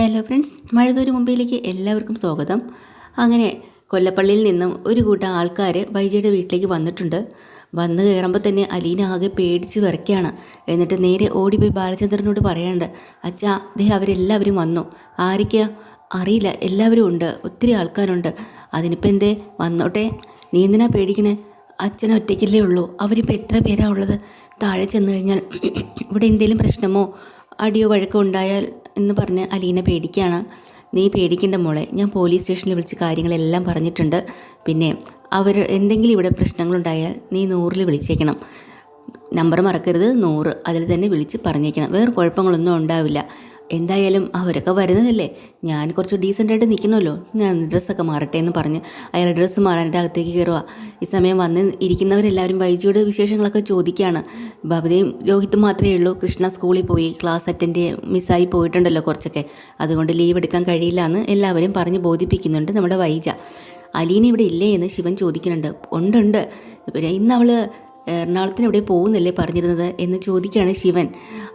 Hello friends മഴതൂര് മുംബൈയിലേക്ക് എല്ലാവർക്കും സ്വാഗതം. അങ്ങനെ കൊല്ലപ്പള്ളിയിൽ നിന്നും ഒരു കൂട്ടം ആൾക്കാർ വൈജയുടെ വീട്ടിലേക്ക് വന്നിട്ടുണ്ട്. വന്ന് കയറുമ്പോൾ തന്നെ അലീന ആകെ പേടിച്ച് വിറയ്ക്കുകയാണ് എന്നിട്ട് നേരെ ഓടിപ്പോയി ബാലചന്ദ്രനോട് പറയാനുണ്ട് അച്ഛാ അദ്ദേഹം അവരെല്ലാവരും വന്നു. ആരൊക്കെയാ? അറിയില്ല എല്ലാവരും ഉണ്ട്. ഒത്തിരി ആൾക്കാരുണ്ട്. അതിനിപ്പോൾ എന്തേ? വന്നോട്ടെ. നീ എന്തിനാ പേടിക്കണേ? അച്ഛൻ ഒറ്റയ്ക്കല്ലേ ഉള്ളൂ. അവരിപ്പോൾ എത്ര പേരാ ഉള്ളത്? താഴെ ചെന്ന് കഴിഞ്ഞാൽ ഇവിടെ എന്തെങ്കിലും പ്രശ്നമോ? അടിയോ വഴക്കോ ഉണ്ടായാൽ എന്ന് പറഞ്ഞ് അലീന പേടിക്കുകയാണ്. നീ പേടിക്കേണ്ട മോളെ. ഞാൻ പോലീസ് സ്റ്റേഷനിൽ വിളിച്ച് കാര്യങ്ങളെല്ലാം പറഞ്ഞിട്ടുണ്ട്. പിന്നെ അവർ എന്തെങ്കിലും ഇവിടെ പ്രശ്നങ്ങളുണ്ടായാൽ നീ നൂറിൽ വിളിച്ചേക്കണം. നമ്പർ മറക്കരുത്. നൂറ്. അതിൽ തന്നെ വിളിച്ച് പറഞ്ഞേക്കണം. വേറെ കുഴപ്പങ്ങളൊന്നും ഉണ്ടാവില്ല. എന്തായാലും അവരൊക്കെ വരുന്നതല്ലേ? ഞാൻ കുറച്ച് ഡീസന്റായിട്ട് നിൽക്കണമല്ലോ. ഞാൻ ഡ്രസ്സൊക്കെ മാറട്ടെ എന്ന് പറഞ്ഞ് അയാൾ ഡ്രസ്സ് മാറാനായിട്ട് അകത്തേക്ക് കയറുക ഈ സമയം വന്ന് ഇരിക്കുന്നവരെല്ലാവരും വൈജിയുടെ വിശേഷങ്ങളൊക്കെ ചോദിക്കുകയാണ്. ബബിതയും രോഹിത്തും മാത്രമേ ഉള്ളൂ. കൃഷ്ണ സ്കൂളിൽ പോയി ക്ലാസ് അറ്റൻഡ് മിസ്സായി പോയിട്ടുണ്ടല്ലോ കുറച്ചൊക്കെ. അതുകൊണ്ട് ലീവ് എടുക്കാൻ കഴിയില്ല എന്ന് എല്ലാവരും പറഞ്ഞ് ബോധിപ്പിക്കുന്നുണ്ട് നമ്മുടെ വൈജ. അലീന ഇവിടെ ഇല്ലേ എന്ന് ശിവൻ ചോദിക്കുന്നുണ്ട്. ഉണ്ടുണ്ട്. പിന്നെ ഇന്ന് അവൾ എറണാകുളത്തിന് എവിടെ പോകുന്നല്ലേ പറഞ്ഞിരുന്നത് എന്ന് ചോദിക്കുകയാണ് ശിവൻ.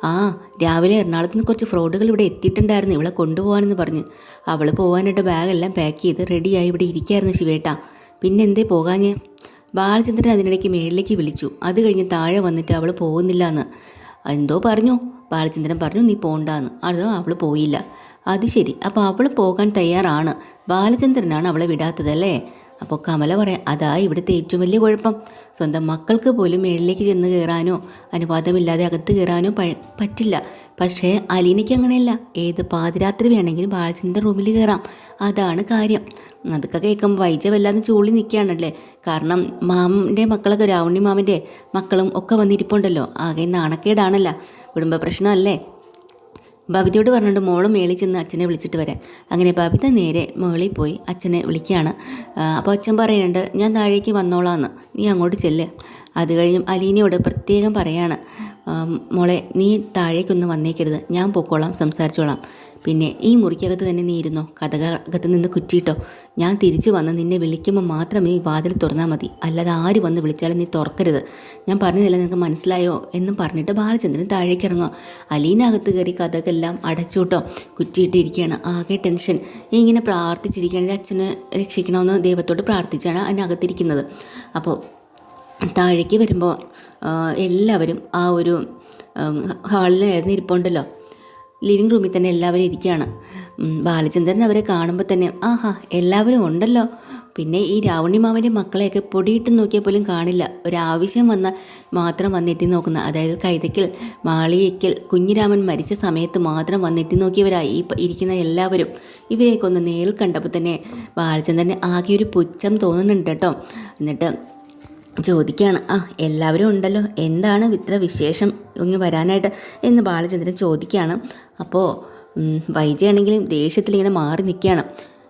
ആ രാവിലെ എറണാകുളത്ത് നിന്ന് കുറച്ച് ഫ്രോഡുകൾ ഇവിടെ എത്തിയിട്ടുണ്ടായിരുന്നു. ഇവളെ കൊണ്ടുപോകാനെന്ന് പറഞ്ഞു. അവൾ പോകാനായിട്ട് ബാഗെല്ലാം പാക്ക് ചെയ്ത് റെഡിയായി ഇവിടെ ഇരിക്കായിരുന്നു ശിവേട്ടാ. പിന്നെ എന്തേ പോകാഞ്ഞ്? ബാലചന്ദ്രൻ അതിനിടയ്ക്ക് മേളിലേക്ക് വിളിച്ചു. അത് കഴിഞ്ഞ് താഴെ വന്നിട്ട് അവൾ പോകുന്നില്ല എന്ന് എന്തോ പറഞ്ഞു. ബാലചന്ദ്രൻ പറഞ്ഞു നീ പോണ്ടാന്ന്. അതോ അവൾ പോയില്ല. അത് ശരി. അപ്പോൾ അവൾ പോകാൻ തയ്യാറാണ്. ബാലചന്ദ്രനാണ് അവളെ വിടാത്തതല്ലേ അപ്പോൾ കമല പറയാം അതാ ഇവിടുത്തെ ഏറ്റവും വലിയ കുഴപ്പം. സ്വന്തം മക്കൾക്ക് പോലും മേളിലേക്ക് ചെന്ന് കയറാനോ അനുവാദമില്ലാതെ അകത്ത് കയറാനോ പറ്റില്ല. പക്ഷേ അലീനയ്ക്ക് അങ്ങനെയല്ല. ഏത് പാതിരാത്രി വേണമെങ്കിലും ബാലചന്ദ്രന്റെ റൂമിൽ കയറാം. അതാണ് കാര്യം. അതൊക്കെ കേൾക്കുമ്പോൾ വൈജ വല്ലാതെ ചൂളി നിൽക്കുകയാണല്ലേ. കാരണം മാമന്റെ മക്കളൊക്കെ രാവണി മാമന്റെ മക്കളും ഒക്കെ വന്നിരിപ്പുണ്ടല്ലോ. ആകെ നാണക്കേടാണല്ല. കുടുംബ പ്രശ്നമല്ലേ? ബബിതയോട് പറഞ്ഞിട്ട് മോൾ മേളിൽ ചെന്ന് അച്ഛനെ വിളിച്ചിട്ട് വരാൻ. അങ്ങനെ ബബിത നേരെ മേളിൽ പോയി അച്ഛനെ വിളിക്കുകയാണ്. അപ്പോൾ അച്ഛൻ പറയുന്നുണ്ട് ഞാൻ താഴേക്ക് വന്നോളാന്ന്. നീ അങ്ങോട്ട് ചെല്ലുക അത് കഴിഞ്ഞും അലീനയോട് പ്രത്യേകം പറയാണ് "ആ, മോളെ നീ താഴേക്കൊന്നും വന്നേക്കരുത്. ഞാൻ പൊക്കോളാം സംസാരിച്ചോളാം. പിന്നെ ഈ മുറിക്കകത്ത് തന്നെ നീ ഇരുന്നോ? കഥകകത്ത് നിന്ന് കുറ്റിയിട്ടോ? ഞാൻ തിരിച്ചു വന്ന് നിന്നെ വിളിക്കുമ്പോൾ മാത്രമേ ഈ വാതിൽ തുറന്നാൽ മതി. അല്ലാതെ ആര് വന്ന് വിളിച്ചാലും നീ തുറക്കരുത്. ഞാൻ പറഞ്ഞതല്ല നിനക്ക് മനസ്സിലായോ എന്നും പറഞ്ഞിട്ട് ബാലചന്ദ്രൻ താഴേക്ക് ഇറങ്ങുക അലീനകത്ത് കയറി കഥകളെല്ലാം അടച്ചുട്ടോ കുറ്റിയിട്ടിരിക്കുകയാണ് ആകെ ടെൻഷൻ. ഇങ്ങനെ പ്രാർത്ഥിച്ചിരിക്കുകയാണ് അച്ഛനെ രക്ഷിക്കണമെന്ന് ദൈവത്തോട് പ്രാർത്ഥിച്ചാണ് അതിനകത്തിരിക്കുന്നത്. അപ്പോൾ താഴേക്ക് വരുമ്പോൾ എല്ലാവരും ആ ഒരു ഹാളിൽ ഇരിപ്പുണ്ടല്ലോ. ലിവിങ് റൂമിൽ തന്നെ എല്ലാവരും ഇരിക്കുകയാണ്. ബാലചന്ദ്രൻ അവരെ കാണുമ്പോൾ തന്നെ ആഹാ എല്ലാവരും ഉണ്ടല്ലോ. പിന്നെ ഈ രാവണിമാവിന്റെ മക്കളെയൊക്കെ പൊടിയിട്ട് നോക്കിയാൽ പോലും കാണില്ല. ഒരാവശ്യം വന്നാൽ മാത്രം വന്നെത്തി നോക്കുന്ന അതായത് കൈതയ്ക്കൽ മാളിയയ്ക്കൽ കുഞ്ഞിരാമൻ മരിച്ച സമയത്ത് മാത്രം വന്നെത്തി നോക്കിയവരായി ഇരിക്കുന്ന എല്ലാവരും. ഇവരെയൊക്കെ ഒന്ന് നേരിൽ കണ്ടപ്പോൾ തന്നെ ബാലചന്ദ്രന് ആകെ ഒരു പുച്ഛം തോന്നുന്നുണ്ട് കേട്ടോ. എന്നിട്ട് ചോദിക്കുകയാണ്. ആ എല്ലാവരും ഉണ്ടല്ലോ. എന്താണ് ഇത്ര വിശേഷം ഇങ്ങ് വരാനായിട്ട്? എന്ന് ബാലചന്ദ്രൻ ചോദിക്കുകയാണ്. അപ്പോൾ വൈജയാണെങ്കിലും ദേഷ്യത്തിൽ ഇങ്ങനെ മാറി നിൽക്കുകയാണ്.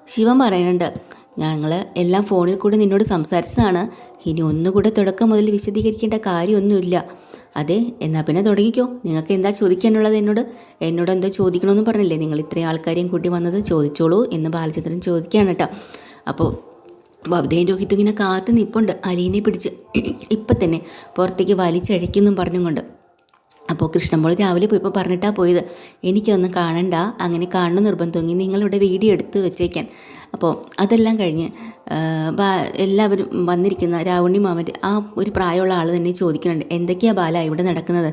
ശിവൻ പറയുന്നുണ്ട് ഞങ്ങൾ എല്ലാം ഫോണിൽ കൂടെ നിന്നോട് സംസാരിച്ചതാണ്. ഇനി ഒന്നുകൂടെ തുടക്കം മുതൽ വിശദീകരിക്കേണ്ട കാര്യമൊന്നുമില്ല. അതെ എന്നാൽ പിന്നെ തുടങ്ങിക്കോ. നിങ്ങൾക്ക് എന്താ ചോദിക്കാനുള്ളത് എന്നോട്? എന്നോട് എന്തോ ചോദിക്കണമെന്ന് പറഞ്ഞില്ലേ? നിങ്ങൾ ഇത്രയും ആൾക്കാരെയും കൂട്ടി വന്നത് ചോദിച്ചോളൂ എന്ന് ബാലചന്ദ്രൻ ചോദിക്കുകയാണ് കേട്ടോ. അപ്പോൾ ബബിതയും രോഹിത്തും ഇങ്ങനെ കാത്തു നിപ്പുണ്ട്. അലീനെ പിടിച്ച് ഇപ്പം തന്നെ പുറത്തേക്ക് വലിച്ചഴയ്ക്കുന്നും പറഞ്ഞുകൊണ്ട്. അപ്പോൾ കൃഷ്ണമ്പോൾ രാവിലെ പോയപ്പോൾ പറഞ്ഞിട്ടാണ് പോയത്. എനിക്കൊന്നും കാണണ്ട. അങ്ങനെ കാണണം നിർബന്ധമെങ്കിൽ നിങ്ങളിവിടെ വീഡിയോ എടുത്ത് വെച്ചേക്കാൻ. അപ്പോൾ അതെല്ലാം കഴിഞ്ഞ് എല്ലാവരും വന്നിരിക്കുന്ന രാവണി മാമന്റെ ആ ഒരു പ്രായമുള്ള ആൾ തന്നെ ചോദിക്കുന്നുണ്ട് എന്തൊക്കെയാ ബാല ഇവിടെ നടക്കുന്നത്?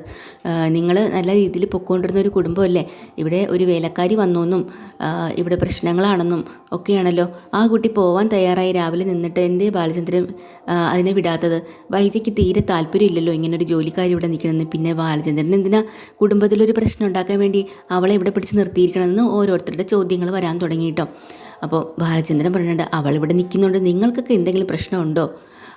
നിങ്ങൾ നല്ല രീതിയിൽ പൊക്കോണ്ടിരുന്ന ഒരു കുടുംബമല്ലേ? ഇവിടെ ഒരു വേലക്കാരി വന്നോന്നും ഇവിടെ പ്രശ്നങ്ങളാണെന്നും ഒക്കെയാണല്ലോ. ആ കുട്ടി പോവാൻ തയ്യാറായി രാവിലെ നിന്നിട്ട് എന്തേ ബാലചന്ദ്രൻ അതിനെ വിടാത്തത്? വൈജയ്ക്ക് തീരെ താല്പര്യമില്ലല്ലോ ഇങ്ങനെ ഒരു ജോലിക്കാരി ഇവിടെ നിൽക്കണമെന്ന്. പിന്നെ ബാലചന്ദ്രൻ എന്തിനാ കുടുംബത്തിലൊരു പ്രശ്നം ഉണ്ടാക്കാൻ വേണ്ടി അവളെ ഇവിടെ പിടിച്ച് നിർത്തിയിരിക്കണമെന്ന് ഓരോരുത്തരുടെ ചോദ്യങ്ങൾ വരാൻ തുടങ്ങി കേട്ടോ. അപ്പോൾ ബാലചന്ദ്രൻ പറയുന്നുണ്ട് അവൾ ഇവിടെ നിൽക്കുന്നുണ്ട്. നിങ്ങൾക്കൊക്കെ എന്തെങ്കിലും പ്രശ്നമുണ്ടോ?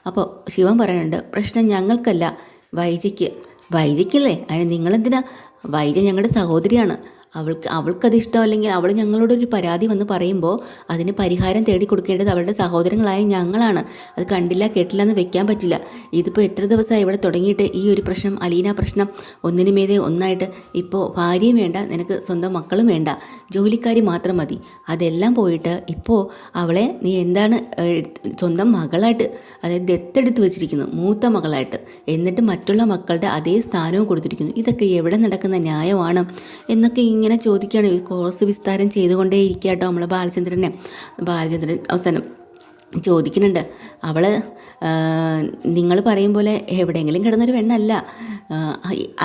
അപ്പോൾ ശിവൻ പറയുന്നുണ്ട് പ്രശ്നം ഞങ്ങൾക്കല്ല. വൈജയ്ക്ക്. വൈജയ്ക്കല്ലേ? അതിന് നിങ്ങളെന്തിനാ? വൈജ ഞങ്ങളുടെ സഹോദരിയാണ്. അവൾക്ക് അവൾക്കത് ഇഷ്ടമല്ലെങ്കിൽ അവൾ ഞങ്ങളോടൊരു പരാതി വന്ന് പറയുമ്പോൾ അതിന് പരിഹാരം തേടി കൊടുക്കേണ്ടത് അവളുടെ സഹോദരങ്ങളായ ഞങ്ങളാണ്. അത് കണ്ടില്ല കേട്ടില്ല എന്ന് വെക്കാൻ പറ്റില്ല. ഇതിപ്പോൾ എത്ര ദിവസമായി ഇവിടെ തുടങ്ങിയിട്ട് ഈ ഒരു പ്രശ്നം അലീന പ്രശ്നം? ഒന്നിനു മീതെ ഒന്നായിട്ട് ഇപ്പോൾ ഭാര്യയും വേണ്ട നിനക്ക് സ്വന്തം മക്കളും വേണ്ട. ജോലിക്കാരി മാത്രം മതി. അതെല്ലാം പോയിട്ട് ഇപ്പോൾ അവളെ നീ എന്താണ് സ്വന്തം മകളായിട്ട് അതായത് ദത്തെടുത്ത് വെച്ചിരിക്കുന്നു മൂത്ത മകളായിട്ട്. എന്നിട്ട് മറ്റുള്ള മക്കളുടെ അതേ സ്ഥാനവും കൊടുത്തിരിക്കുന്നു. ഇതൊക്കെ എവിടെ നടക്കുന്ന ന്യായമാണ്? എന്നൊക്കെ ഇങ്ങനെ ചോദിക്കുകയാണ്. കോഴ്സ് വിസ്താരം ചെയ്തുകൊണ്ടേ ഇരിക്കുക കേട്ടോ നമ്മളെ ബാലചന്ദ്രനെ. ബാലചന്ദ്രൻ അവസാനം ചോദിക്കുന്നുണ്ട്. അവൾ നിങ്ങൾ പറയും പോലെ എവിടെയെങ്കിലും കിടന്നൊരു പെണ്ണല്ല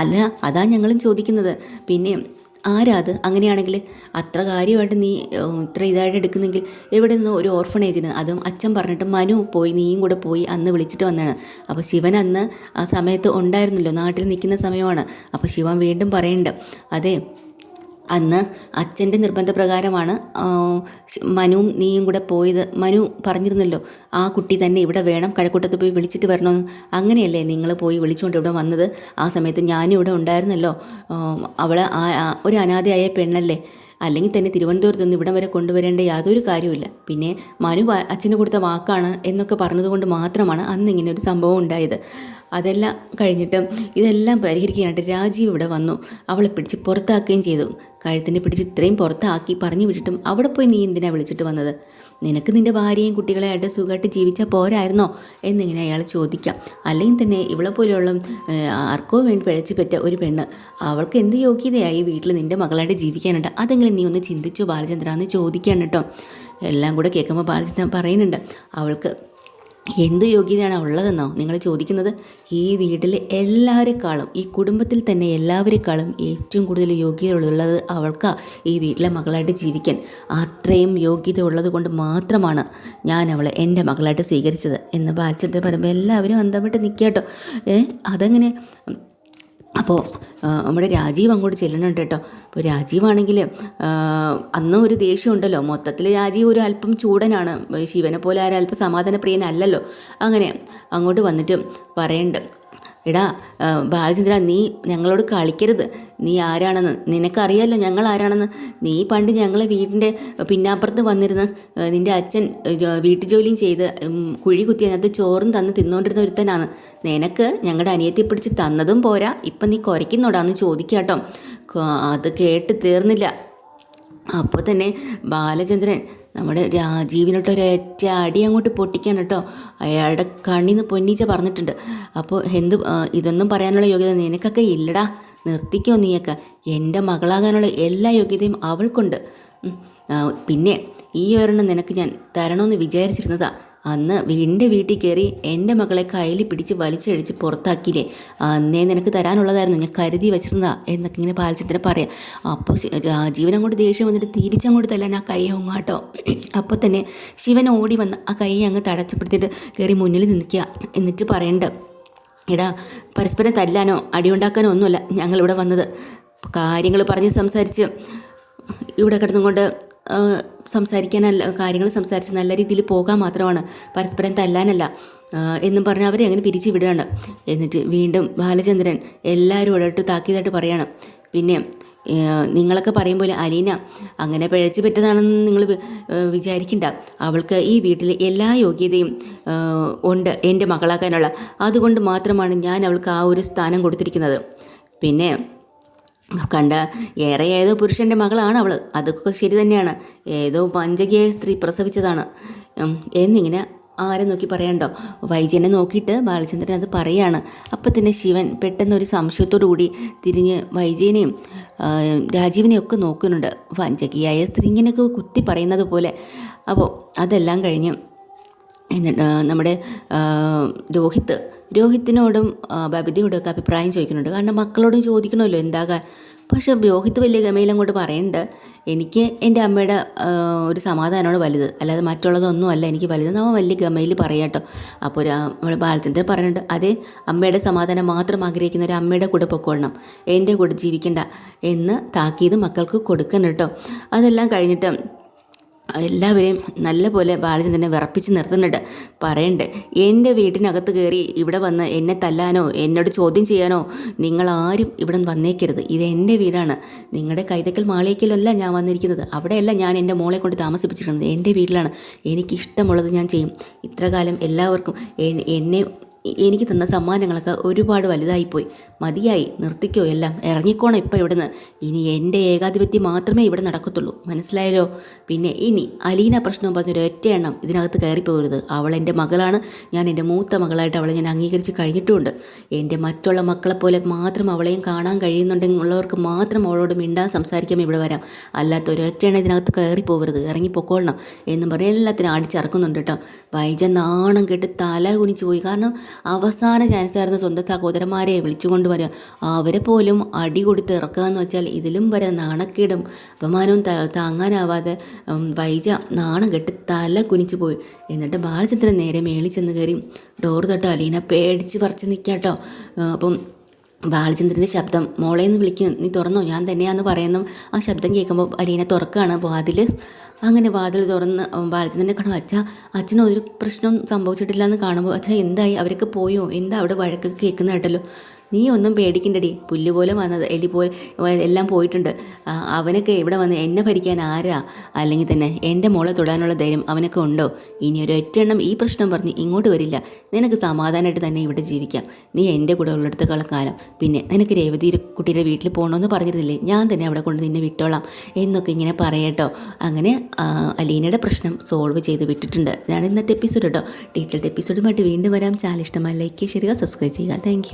അല്ല അതാ ഞങ്ങളും ചോദിക്കുന്നത്. പിന്നെ ആരാ അത്? അങ്ങനെയാണെങ്കിൽ അത്ര കാര്യമായിട്ട് നീ ഇത്ര ഇതായിട്ട് എടുക്കുന്നെങ്കിൽ എവിടെ നിന്ന് ഒരു ഓർഫണേജിന് അതും അച്ഛൻ പറഞ്ഞിട്ട് മനു പോയി നീയും കൂടെ പോയി അന്ന് വിളിച്ചിട്ട് വന്നതാണ്. അപ്പോൾ ശിവൻ അന്ന് ആ സമയത്ത് ഉണ്ടായിരുന്നല്ലോ. നാട്ടിൽ നിൽക്കുന്ന സമയമാണ്. അപ്പോൾ ശിവൻ വീണ്ടും പറയുന്നുണ്ട്. അതെ അന്ന് അച്ഛന്റെ നിർബന്ധപ്രകാരമാണ് മനുവും നീയും കൂടെ പോയത്. മനു പറഞ്ഞിരുന്നല്ലോ ആ കുട്ടി തന്നെ ഇവിടെ വേണം കഴക്കൂട്ടത്ത് പോയി വിളിച്ചിട്ട് വരണമെന്ന്. അങ്ങനെയല്ലേ നിങ്ങൾ പോയി വിളിച്ചുകൊണ്ട് ഇവിടെ വന്നത്? ആ സമയത്ത് ഞാനും ഇവിടെ ഉണ്ടായിരുന്നല്ലോ. അവൾ ഒരു അനാഥയായ പെണ്ണല്ലേ? അല്ലെങ്കിൽ തന്നെ തിരുവനന്തപുരത്ത് നിന്ന് ഇവിടം വരെ കൊണ്ടുവരേണ്ട യാതൊരു കാര്യമില്ല പിന്നെ മനു അച്ഛന് കൊടുത്ത വാക്കാണ് എന്നൊക്കെ പറഞ്ഞതുകൊണ്ട് മാത്രമാണ് അന്ന് ഇങ്ങനെ ഒരു സംഭവം ഉണ്ടായത്. അതെല്ലാം കഴിഞ്ഞിട്ട് ഇതെല്ലാം പരിഹരിക്കാനായിട്ട് രാജീവ് ഇവിടെ വന്നു. അവളെ പിടിച്ച് പുറത്താക്കുകയും ചെയ്തു. കഴുത്തിനെ പിടിച്ച് ഇത്രയും പുറത്താക്കി പറഞ്ഞു വിട്ടിട്ടും അവിടെ പോയി നീ എന്തിനാ വിളിച്ചിട്ട് വന്നത്? നിനക്ക് നിന്റെ ഭാര്യയും കുട്ടികളെയായിട്ട് സുഖമായിട്ട് ജീവിച്ചാൽ പോരായിരുന്നോ? എന്നിങ്ങനെ അയാൾ ചോദിക്കാം. അല്ലെങ്കിൽ തന്നെ ഇവളെ പോലെയുള്ള ആർക്കോ വേണ്ടി പിഴച്ചു പറ്റ ഒരു പെണ്ണ്. അവൾക്ക് എന്ത് യോഗ്യതയായി വീട്ടിൽ നിന്റെ മകളായിട്ട് ജീവിക്കാനുണ്ട്? അതെങ്കിലും നീ ഒന്ന് ചിന്തിച്ചു ബാലചന്ദ്ര എന്ന് ചോദിക്കാണ് കേട്ടോ. എല്ലാം കൂടെ കേൾക്കുമ്പോൾ ബാലചന്ദ്രൻ പറയുന്നുണ്ട്. അവൾക്ക് എന്ത് യോഗ്യതയാണ് ഉള്ളതെന്നോ നിങ്ങൾ ചോദിക്കുന്നത് ഈ വീട്ടിലെ എല്ലാവരെക്കാളും ഈ കുടുംബത്തിൽ തന്നെ എല്ലാവരെക്കാളും ഏറ്റവും കൂടുതൽ യോഗ്യതയുള്ളത് അവൾക്കാ ഈ വീട്ടിലെ മകളായിട്ട് ജീവിക്കാൻ. അത്രയും യോഗ്യത ഉള്ളത് കൊണ്ട് മാത്രമാണ് ഞാൻ അവളെ എന്റെ മകളായിട്ട് സ്വീകരിച്ചത് എന്ന് ബാലചന്ദ്രൻ പറയുമ്പോൾ എല്ലാവരും അന്തമിട്ട് നിൽക്കുക കേട്ടോ ഏ അതങ്ങനെ? അപ്പോൾ നമ്മുടെ രാജീവ് അങ്ങോട്ട് ചെല്ലുന്നുണ്ട് കേട്ടോ. അപ്പോൾ രാജീവാണെങ്കിൽ അന്നും ഒരു ദേഷ്യം ഉണ്ടല്ലോ മൊത്തത്തിൽ രാജീവ് ഒരു അല്പം ചൂടനാണ്. ശിവനെ പോലെ ആരും അല്പം സമാധാനപ്രിയനല്ലല്ലോ. അങ്ങനെ അങ്ങോട്ട് വന്നിട്ട് പറയുന്നുണ്ട് എടാ ബാലചന്ദ്ര നീ ഞങ്ങളോട് കളിക്കരുത്. നീ ആരാണെന്ന്? നിനക്കറിയാലോ ഞങ്ങൾ ആരാണെന്ന്? നീ പണ്ട് ഞങ്ങളെ വീടിന്റെ പിന്നാപ്പുറത്ത് വന്നിരുന്ന് നിന്റെ അച്ഛൻ വീട്ടു ജോലിയും ചെയ്ത് കുഴി കുത്തി അതിനകത്ത് ചോറും തന്ന് തിന്നുകൊണ്ടിരുന്ന ഒരുത്തനാണ്. നിനക്ക് ഞങ്ങളുടെ അനിയത്തി പിടിച്ച് തന്നതും പോരാ. ഇപ്പം നീ കുരയ്ക്കുന്നോടാന്ന് ചോദിക്കാട്ടോ. അത് കേട്ട് തീർന്നില്ല. അപ്പോൾ തന്നെ ബാലചന്ദ്രൻ നമ്മുടെ രാജീവിനോട്ട് ഒരൊറ്റ അടി അങ്ങോട്ട് പൊട്ടിക്കാൻ കേട്ടോ. അയാളുടെ കണ്ണിന്ന് പൊന്നീച്ച പറഞ്ഞിട്ടുണ്ട്. അപ്പോൾ എന്ത് ഇതൊന്നും പറയാനുള്ള യോഗ്യത നിനക്കൊക്കെ ഇല്ലടാ. നിർത്തിക്കോ നീയൊക്കെ. എന്റെ മകളാകാനുള്ള എല്ലാ യോഗ്യതയും അവൾക്കുണ്ട്. പിന്നെ ഈ ഒരെണ്ണം നിനക്ക് ഞാൻ തരണമെന്ന് വിചാരിച്ചിരുന്നതാ. അന്ന് എന്റെ വീട്ടിൽ കയറി എന്റെ മകളെ കയ്യിൽ പിടിച്ച് വലിച്ചഴിച്ച് പുറത്താക്കിയില്ലേ? അന്നേ നിനക്ക് തരാനുള്ളതായിരുന്നു. ഞാൻ കരുതി വെച്ചിരുന്നതാ എന്നൊക്കെ ഇങ്ങനെ ബാലചന്ദ്രൻ പറയാം. അപ്പോൾ ജീവൻ അങ്ങോട്ട് ദേഷ്യം വന്നിട്ട് തിരിച്ചങ്ങോട്ട് തല്ലാൻ ആ കൈ ഒങ്ങാട്ടോ അപ്പോൾ തന്നെ ശിവൻ ഓടി വന്ന് ആ കൈ അങ്ങ് തടച്ചപ്പെടുത്തിയിട്ട് കയറി മുന്നിൽ നിൽക്കുക. എന്നിട്ട് പറയണ്ട എടാ പരസ്പരം തല്ലാനോ അടിയുണ്ടാക്കാനോ ഒന്നുമല്ല ഞങ്ങളിവിടെ വന്നത്. കാര്യങ്ങൾ പറഞ്ഞ് സംസാരിച്ച് ഇവിടെ കിടന്നുകൊണ്ട് ആ, സംസാരിക്കാനല്ല കാര്യങ്ങൾ സംസാരിച്ച് നല്ല രീതിയിൽ പോകാൻ മാത്രമാണ് പരസ്പരം തല്ലാനല്ല. എന്നും പറഞ്ഞ് അവരെ അങ്ങനെ പിരിച്ചു വിടുകയാണ്. എന്നിട്ട് വീണ്ടും ബാലചന്ദ്രൻ എല്ലാവരും ഇടട്ട് താക്കിയതായിട്ട് പറയാണ്. പിന്നെ നിങ്ങളൊക്കെ പോലെ അലീന അങ്ങനെ പിഴച്ചു പറ്റതാണെന്ന് നിങ്ങൾ വിചാരിക്കണ്ട. അവൾക്ക് ഈ വീട്ടിലെ എല്ലാ യോഗ്യതയും ഉണ്ട് എന്റെ മകളാക്കാനുള്ള. അതുകൊണ്ട് മാത്രമാണ് ഞാൻ അവൾക്ക് ആ ഒരു സ്ഥാനം കൊടുത്തിരിക്കുന്നത്. പിന്നെ കണ്ട ഏറെ ഏതോ പുരുഷന്റെ മകളാണ് അവൾ അതൊക്കെ ശരി തന്നെയാണ്. ഏതോ വഞ്ചകിയായ സ്ത്രീ പ്രസവിച്ചതാണ്. എന്നിങ്ങനെ ആരെ നോക്കി പറയണ്ടോ? വൈജനെ നോക്കിയിട്ട് ബാലചന്ദ്രൻ അത് പറയാണ്. അപ്പം തന്നെ ശിവൻ പെട്ടെന്ന് ഒരു സംശയത്തോടു കൂടി തിരിഞ്ഞ് വൈജയനെയും രാജീവിനെയും ഒക്കെ നോക്കുന്നുണ്ട്. വഞ്ചകിയായ സ്ത്രീ ഇങ്ങനെയൊക്കെ കുത്തി പറയുന്നത് പോലെ. അപ്പോൾ അതെല്ലാം കഴിഞ്ഞ് നമ്മുടെ രോഹിത്ത് രോഹിത്തിനോടും ബബിതയോടും ഒക്കെ അഭിപ്രായം ചോദിക്കുന്നുണ്ട്. കാരണം മക്കളോടും ചോദിക്കണമല്ലോ എന്താകാൻ പക്ഷെ രോഹിത്ത് വലിയ ഗമയിൽ അങ്ങോട്ട് പറയുന്നുണ്ട് എനിക്ക് എന്റെ അമ്മയുടെ ഒരു സമാധാനമാണ് വലുത്. അല്ലാതെ മറ്റുള്ളതൊന്നും അല്ല എനിക്ക് വലുത്. നമ്മൾ വലിയ ഗമയിൽ പറയാട്ടോ അപ്പോൾ ഒരു നമ്മുടെ ബാലചന്ദ്രൻ പറയുന്നുണ്ട് അതേ അമ്മയുടെ സമാധാനം മാത്രം ആഗ്രഹിക്കുന്ന ഒരു അമ്മയുടെ കൂടെ പൊക്കോളണം. എന്റെ കൂടെ ജീവിക്കണ്ട എന്ന് താക്കീത് മക്കൾക്ക് കൊടുക്കണം കേട്ടോ. അതെല്ലാം കഴിഞ്ഞിട്ട് എല്ലാവരെയും നല്ലപോലെ ബാലചന്ദ്രനെ വിറപ്പിച്ച് നിർത്തുന്നുണ്ട്. പറയണ്ട് എന്റെ വീട്ടിനകത്ത് കയറി ഇവിടെ വന്ന് എന്നെ തല്ലാനോ എന്നോട് ചോദ്യം ചെയ്യാനോ നിങ്ങളാരും ഇവിടെ വന്നേക്കരുത്. ഇത് എന്റെ വീടാണ്. നിങ്ങളുടെ കൈതക്കൽ മാളിയേക്കലല്ല ഞാൻ വന്നിരിക്കുന്നത്. അവിടെയല്ല ഞാൻ എന്റെ മോളെ കൊണ്ട് താമസിപ്പിച്ചിരിക്കുന്നത്. എന്റെ വീട്ടിലാണ്. എനിക്കിഷ്ടമുള്ളത് ഞാൻ ചെയ്യും. ഇത്രകാലം എല്ലാവർക്കും എന്നെ എനിക്ക് തന്ന സമ്മാനങ്ങളൊക്കെ ഒരുപാട് വലുതായിപ്പോയി. മതിയായി നിർത്തിക്കോ എല്ലാം. ഇറങ്ങിക്കോണം ഇപ്പം ഇവിടുന്ന്. ഇനി എന്റെ ഏകാധിപത്യം മാത്രമേ ഇവിടെ നടക്കത്തുള്ളൂ. മനസ്സിലായല്ലോ? പിന്നെ ഇനി അലീന പ്രശ്നം പറഞ്ഞൊരു ഒറ്റ എണ്ണം ഇതിനകത്ത് കയറിപ്പോകരുത്. അവൾ എന്റെ മകളാണ്. ഞാൻ എന്റെ മൂത്ത മകളായിട്ട് അവളെ ഞാൻ അംഗീകരിച്ച് കഴിഞ്ഞിട്ടുമുണ്ട്. എന്റെ മറ്റുള്ള മക്കളെപ്പോലെ മാത്രം അവളെയും കാണാൻ കഴിയുന്നുണ്ടെങ്കിൽ ഉള്ളവർക്ക് മാത്രം അവളോട് മിണ്ടാൻ സംസാരിക്കാൻ ഇവിടെ വരാം. അല്ലാത്ത ഒരൊറ്റ എണ്ണം ഇതിനകത്ത് കയറി പോകരുത് ഇറങ്ങി പൊക്കോളണം എന്നും പറഞ്ഞ് എല്ലാത്തിനും അടിച്ചിറക്കുന്നുണ്ട് കേട്ടോ. വൈജ നാണം കെട്ട് തല കുനിച്ചു പോയി. കാരണം അവസാന ചാൻസ് ആയിരുന്നു സ്വന്തം സഹോദരന്മാരെ വിളിച്ചുകൊണ്ട് വരിക അവരെ പോലും അടി കൊടുത്ത് ഇറക്കുക എന്ന് വെച്ചാൽ ഇതിലും വരെ നാണക്കേടും അപമാനവും താങ്ങാനാവാതെ വൈജ നാണം കെട്ടി തല കുനിച്ചു പോയി. എന്നിട്ട് ബാലചന്ദ്രൻ നേരെ മേളിൽ ചെന്ന് കയറി ഡോർ തൊട്ട് അലീന പേടിച്ച് പറിച്ച് നിൽക്കാട്ടോ അപ്പം ബാലചന്ദ്രന്റെ ശബ്ദം മോളെ എന്ന് വിളിക്കും നീ തുറന്നോ? ഞാൻ തന്നെയാന്ന് പറയുന്നു. ആ ശബ്ദം കേൾക്കുമ്പോൾ അലീന തുറക്കുകയാണ് വാതിൽ അങ്ങനെ വാതിൽ തുറന്ന് ബാലചന്ദ്രനെ കാണും അച്ഛ അച്ഛന് ഒരു പ്രശ്നം സംഭവിച്ചിട്ടില്ല എന്ന് കാണുമ്പോൾ അച്ഛൻ എന്തായി? അവരൊക്കെ പോയോ? എന്താ അവിടെ വഴക്കൊക്കെ കേൾക്കുന്ന കേട്ടല്ലോ? നീ ഒന്നും പേടിക്കണ്ടടി. പുല്ല് പോലെ വന്നത്. എലി പോലെ എല്ലാം പോയിട്ടുണ്ട്. അവനൊക്കെ ഇവിടെ വന്ന് എന്നെ ഭരിക്കാൻ ആരാ? അല്ലെങ്കിൽ തന്നെ എന്റെ മോളെ തൊടാനുള്ള ധൈര്യം അവനൊക്കെ ഉണ്ടോ? ഇനി ഒരു ഒറ്റെണ്ണം ഈ പ്രശ്നം പറഞ്ഞ് ഇങ്ങോട്ട് വരില്ല. നിനക്ക് സമാധാനമായിട്ട് തന്നെ ഇവിടെ ജീവിക്കാം. നീ എന്റെ കൂടെ ഉള്ളിടത്തോളം കാലം. പിന്നെ നിനക്ക് രേവതി കുട്ടിയുടെ വീട്ടിൽ പോകണമെന്ന് പറഞ്ഞിരുന്നില്ലേ? ഞാൻ തന്നെ അവിടെ കൊണ്ട് നിന്നെ വിട്ടോളാം. എന്നൊക്കെ ഇങ്ങനെ പറയട്ടോ. അങ്ങനെ അലീനയുടെ പ്രശ്നം സോൾവ് ചെയ്ത് വിട്ടിട്ടുണ്ട്. ഇതാണ് ഇന്നത്തെ എപ്പിസോഡ് കേട്ടോ ഡീറ്റെയിൽഡ് എപ്പിസോഡുമായിട്ട് വീണ്ടും വരാം. ചാനൽ ഇഷ്ടമായി ലൈക്ക് ചെയ്യുക സബ്സ്ക്രൈബ് ചെയ്യുക. താങ്ക്